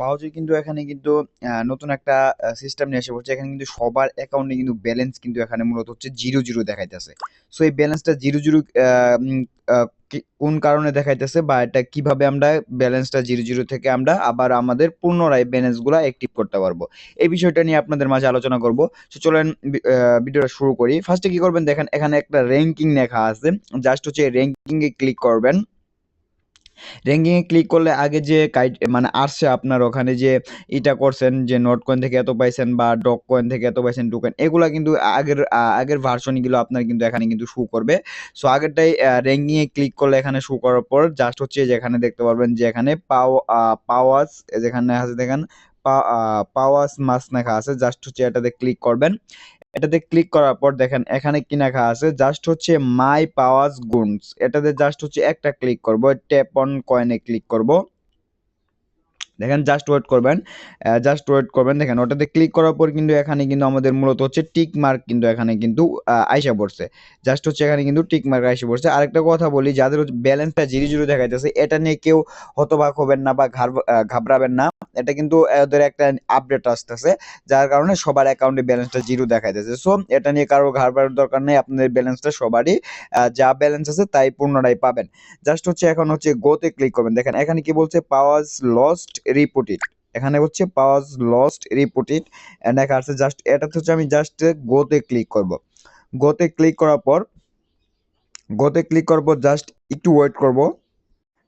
পাওয়াজে কিন্তু এখানে কিন্তু নতুন একটা সিস্টেম নিয়ে এসে পড়ছে। এখানে কিন্তু সবার অ্যাকাউন্টে কিন্তু ব্যালেন্স কিন্তু এখানে মূলত হচ্ছে 0, 0 দেখাইতেছে। সো এই ব্যালেন্সটা 0, 0 আ উম আ কোন কারণে দেখাইতেছে বা এটা কীভাবে আমরা ব্যালেন্সটা 0, 0 থেকে আমরা আবার আমাদের পুনরায় ব্যালেন্সগুলা অ্যাক্টিভ করতে পারব। এই বিষয়টা নিয়ে আপনাদের মাঝে আলোচনা করব। সো চলেন ভিডিওটা শুরু করি। ফার্স্টে কি করবেন দেখেন এখানে একটা র্যাঙ্কিং লেখা আছে। জাস্ট হচ্ছে র‍্যাংকিং এ ক্লিক করবেন। র‍্যাংকিং এ ক্লিক করলে আগে যে মানে আসছে আপনার ওখানে যে এটা করছেন, যে নোট কয়েন থেকে এত পাইছেন বা ডক কয়েন থেকে এত পাইছেন টোকেন এগুলো কিন্তু আগের আগের ভার্সনগুলো আপনার কিন্তু এখানে কিন্তু শো করবে। সো আগেরটাই এ ক্লিক করলে এখানে শো করার পর জাস্ট হচ্ছে যেখানে দেখতে পারবেন যে এখানে পাও পাওয়াস যেখানে আছে দেখেন পাওয়াস মাস লেখা আছে। জাস্ট হচ্ছে এটাতে ক্লিক করবেন। এটাতে ক্লিক করার পর দেখেন এখানে কি লেখা আছে জাস্ট হচ্ছে মাই পাওয়াস গুনস এটাতে জাস্ট হচ্ছে একটা ক্লিক করব। ট্যাপ অন কয়েন ক্লিক করব। দেখেন জাস্ট ওয়েট করবেন। জাস্ট ওয়েট করবেন। দেখেন ওটাতে ক্লিক করার পর কিন্তু এখানে কিন্তু আমাদের মূলত হচ্ছে টিক মার্ক কিন্তু এখানে কিন্তু আইসা পড়ছে। জাস্ট হচ্ছে এখানে কিন্তু টিক মার্ক আইসা পড়ছে। আরেকটা কথা বলি যাদের ব্যালেন্সটা 0, 0 দেখাইতেছে এটা নিয়ে কেউ হতবাক হবেন না বা ঘাবড়াবেন না। এটা কিন্তু এদের একটা আপডেট আসতেছে। যার কারণে সবার অ্যাকাউন্টে ব্যালেন্সটা 0 দেখাইতেছে। সো এটা নিয়ে কারও ঘাবড়ানোর দরকার নেই। আপনাদের ব্যালেন্সটা সবারই যা ব্যালেন্স আছে তাই পুনরায় পাবেন। জাস্ট হচ্ছে এখন হচ্ছে গো তে ক্লিক করবেন। দেখেন, এখানে কি বলছে পাওয়াস লস্ট রিপোর্টেড এখানে হচ্ছে পাওয়াস লস্ট রিপোর্টেড লেখা আছে জাস্ট এটাতে হচ্ছে আমি জাস্ট গো তে ক্লিক করব। গো তে ক্লিক করার পর গো তে ক্লিক পর জাস্ট একটু ওয়েট করব।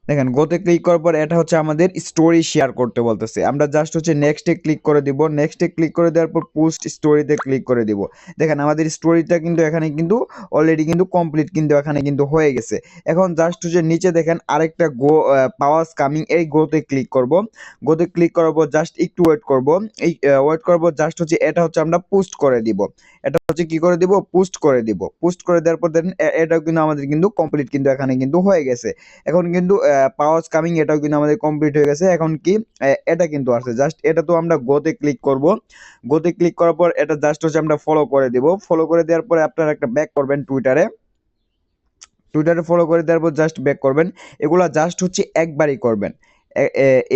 দেখেন গো তে ক্লিক করার পর এটা হচ্ছে আমাদের স্টোরি শেয়ার করতে বলতেছে। আমরা জাস্ট হচ্ছে নেক্সট ক্লিক করে দিব। নেক্সট ক্লিক করে দেওয়ার পর পোস্ট স্টোরিতে ক্লিক করে দিব। দেখেন, আমাদের স্টোরিটা কিন্তু এখানে কিন্তু অলরেডি কিন্তু কমপ্লিট কিন্তু এখানে কিন্তু হয়ে গেছে। এখন জাস্ট হচ্ছে নিচে দেখেন আরেকটা গো আ পাওয়াস কামিং এই গো তে ক্লিক করব। গোতে ক্লিক করার পর জাস্ট একটু ওয়েট করব। এই ওয়েট করার পর জাস্ট হচ্ছে এটা হচ্ছে আমরা পোস্ট করে দিব। এটা হচ্ছে কি করে দিব? পোস্ট করে দিব। পোস্ট করে দেওয়ার পর দেখেন এটাও কিন্তু আমাদের কিন্তু কমপ্লিট কিন্তু এখানে কিন্তু হয়ে গেছে। এখন কিন্তু অ্যা পাওয়াস কামিং এটাও কিন্তু আমাদের কমপ্লিট হয়ে গেছে। এখন কি এটা কিন্তু আছে। জাস্ট এটা তো আমরা গোতে ক্লিক করব। গোতে ক্লিক করার পর এটা জাস্ট হচ্ছে আমরা ফলো করে দেব ফলো করে দেওয়ার পরে আপনারা একটা ব্যাক করবেন টুইটারে। টুইটারে ফলো করে দেওয়ার পর জাস্ট ব্যাক করবেন। এগুলা জাস্ট হচ্ছে একবারই করবেন।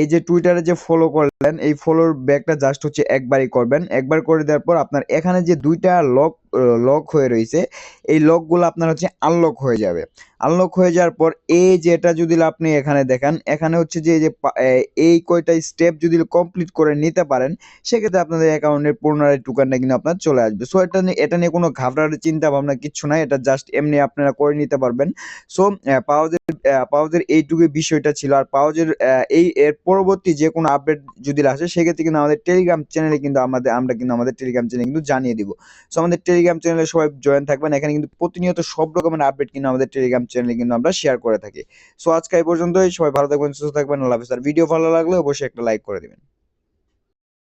এই যে টুইটারে যে ফলো এই ফলোর ব্যাকটা জাস্ট হচ্ছে একবারই করবেন। একবার করে দেওয়ার পর আপনার এখানে যে ২ টা লক লক হয়ে রয়েছে, এই লকগুলা আপনার হচ্ছে আনলক হয়ে যাবে। আনলক হয়ে যাওয়ার পর এই যে এটা যদি আপনি এখানে দেখেন, এখানে হচ্ছে যে এই কয়টা স্টেপ যদি কমপ্লিট করে নিতে পারেন, সেক্ষেত্রে আপনাদের অ্যাকাউন্টের পুনরায় টোকেনটা কিন্তু আপনার চলে আসবে। সো এটা নিয়ে এটা নিয়ে কোনো ঘাবড়ার চিন্তা ভাবনা কিচ্ছু নাই। এটা জাস্ট এমনি আপনারা করে নিতে পারবেন। সো পাওয়াজের অ্যা পাওয়াজের এইটুকুই বিষয়টা ছিল। আর পাওয়াজের অ্যা এই, এর পরবর্তী যে কোনো আপডেট যদি আসে সেক্ষেত্রে কিন্তু আমাদের টেলিগ্রাম চ্যানেলে কিন্তু আমাদের আমরা কিন্তু আমাদের টেলিগ্রাম চ্যানেলে কিন্তু জানিয়ে দিব। সো আমাদের টেলিগ্রাম চ্যানেলে সবাই জয়েন থাকবেন। এখানে কিন্তু প্রতিনিয়ত সব রকমের আপডেট কিন্তু আমাদের টেলিগ্রাম চ্যানেলে কিন্তু আমরা শেয়ার করে থাকি। সো আজকে এই পর্যন্তই। সবাই ভালো থাকবেন, সুস্থ থাকবেন। আল্লাহ। আর ভিডিও ভালো লাগলে অবশ্যই একটা লাইক করে দিবেন।